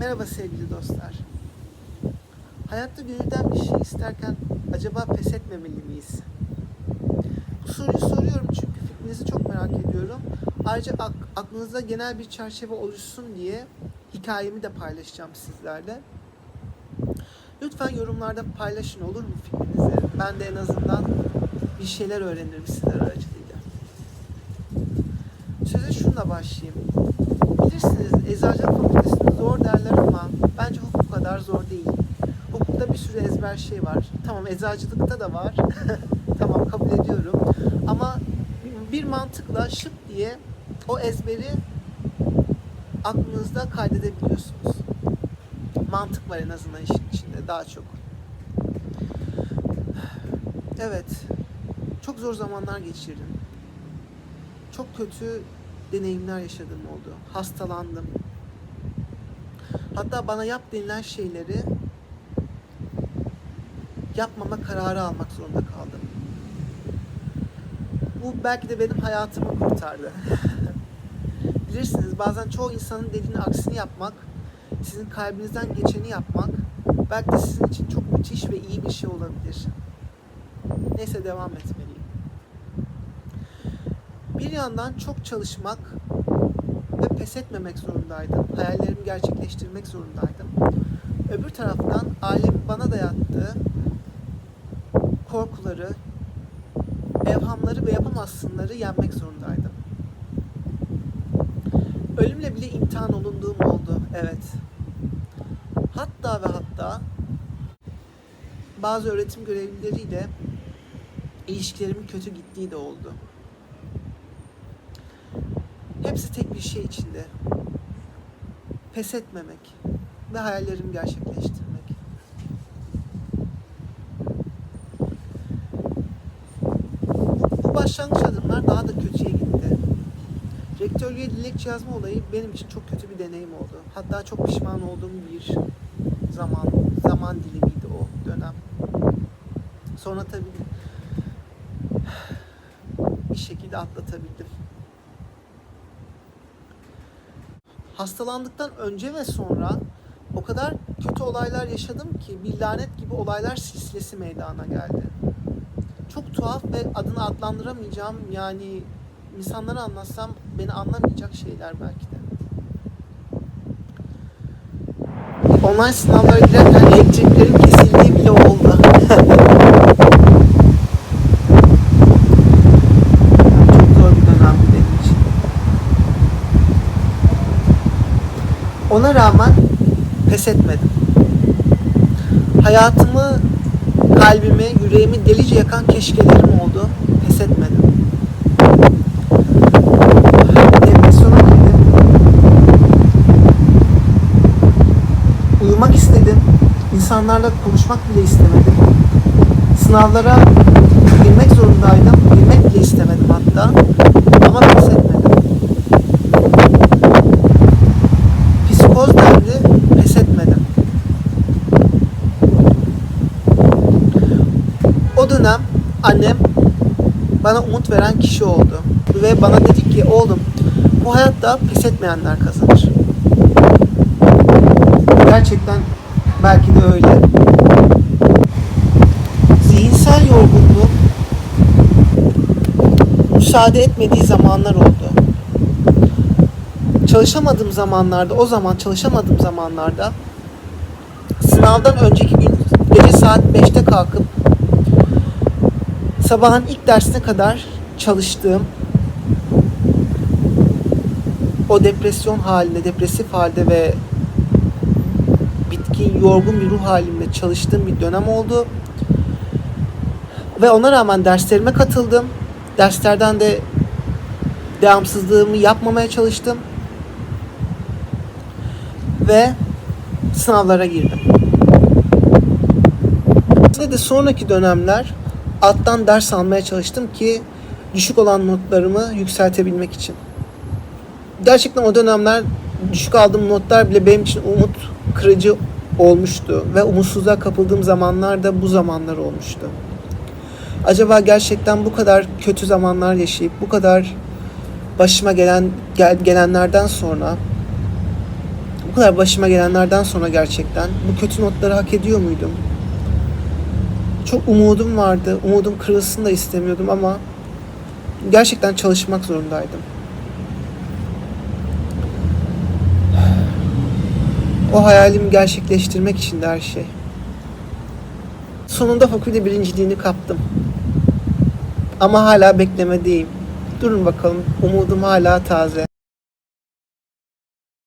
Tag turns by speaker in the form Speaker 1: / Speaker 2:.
Speaker 1: Merhaba sevgili dostlar. Hayatta gönülden bir şey isterken acaba pes etmemeli miyiz? Bu soruyu soruyorum çünkü fikrinizi çok merak ediyorum. Ayrıca ak- aklınızda genel bir çerçeve oluşsun diye hikayemi de paylaşacağım sizlerle. Lütfen yorumlarda paylaşın olur mu fikrinizi? Ben de en azından bir şeyler öğrenirim sizler aracılığıyla. Söze şunla başlayayım. Bilirsiniz eczacılık fakültesinde zor derler ama bence hukuk kadar zor değil. Hukukta bir sürü ezber şey var. Tamam eczacılıkta da var. tamam kabul ediyorum. Ama bir mantıkla şıp diye o ezberi aklınızda kaydedebiliyorsunuz. Mantık var en azından işin içinde daha çok. Evet. Çok zor zamanlar geçirdim. Çok kötü deneyimler yaşadığım oldu. Hastalandım. Hatta bana yap denilen şeyleri yapmama kararı almak zorunda kaldım. Bu belki de benim hayatımı kurtardı. Bilirsiniz bazen çoğu insanın dediğini aksini yapmak, sizin kalbinizden geçeni yapmak belki de sizin için çok müthiş ve iyi bir şey olabilir. Neyse devam etmeliyim. Bir yandan çok çalışmak ve pes etmemek zorundaydım. Hayallerimi gerçekleştirmek zorundaydım. Öbür taraftan ailem bana dayattığı korkuları, evhamları ve yapamazsınları yenmek zorundaydım. Ölümle bile imtihan olunduğum oldu, evet. Hatta ve hatta bazı öğretim görevlileriyle ilişkilerimin kötü gittiği de oldu. Hepsi tek bir şey içinde. Pes etmemek ve hayallerimi gerçekleştirmek. Bu başlangıç adımlar daha da kötüye gitti. Rektörlüğe dilekçe yazma olayı benim için çok kötü bir deneyim oldu. Hatta çok pişman olduğum bir zaman zaman dilimiydi o dönem. Sonra tabii bir şekilde atlatabildim. Hastalandıktan önce ve sonra o kadar kötü olaylar yaşadım ki bir lanet gibi olaylar silsilesi meydana geldi. Çok tuhaf ve adını adlandıramayacağım yani insanlara anlatsam beni anlamayacak şeyler belki de. Online sınavlara girerken elektriklerin kesildiği bile oldu. Çok zor bir dönemdi benim için. Ona rağmen pes etmedim. Hayatımı, kalbimi, yüreğimi delice yakan keşkelerim oldu. Pes etmedim. Depresyona girdim. Uyumak istedim. İnsanlarla konuşmak bile istemedim. Sınavlara girmek zorundaydım. Girmek bile istemedim hatta. Ama pes etmedim. Psikoz dendi, pes etmedim. O dönem annem bana umut veren kişi oldu. Ve bana dedi ki oğlum bu hayatta pes etmeyenler kazanır. Gerçekten belki de öyle. Zihinsel yorgunluğum müsaade etmediği zamanlar oldu çalışamadığım zamanlarda, o zaman çalışamadığım zamanlarda sınavdan önceki gün gece saat 5'te kalkıp sabahın ilk dersine kadar çalıştığım o depresyon halinde, depresif halde ve bitkin, yorgun bir ruh halimle çalıştığım bir dönem oldu. Ve ona rağmen derslerime katıldım. Derslerden de devamsızlığımı yapmamaya çalıştım ve sınavlara girdim. Ve de sonraki dönemler alttan ders almaya çalıştım ki düşük olan notlarımı yükseltebilmek için. Gerçekten o dönemler düşük aldığım notlar bile benim için umut kırıcı olmuştu ve umutsuzluğa kapıldığım zamanlar da bu zamanlar olmuştu. Acaba gerçekten bu kadar kötü zamanlar yaşayıp bu kadar başıma gelen gel, gelenlerden sonra Bu kadar başıma gelenlerden sonra gerçekten bu kötü notları hak ediyor muydum? Çok umudum vardı. Umudum kırılsın da istemiyordum ama gerçekten çalışmak zorundaydım. O hayalimi gerçekleştirmek için de her şey. Sonunda fakülte birinciliğini kaptım. Ama hala beklemedeyim. Durun bakalım, umudum hala taze.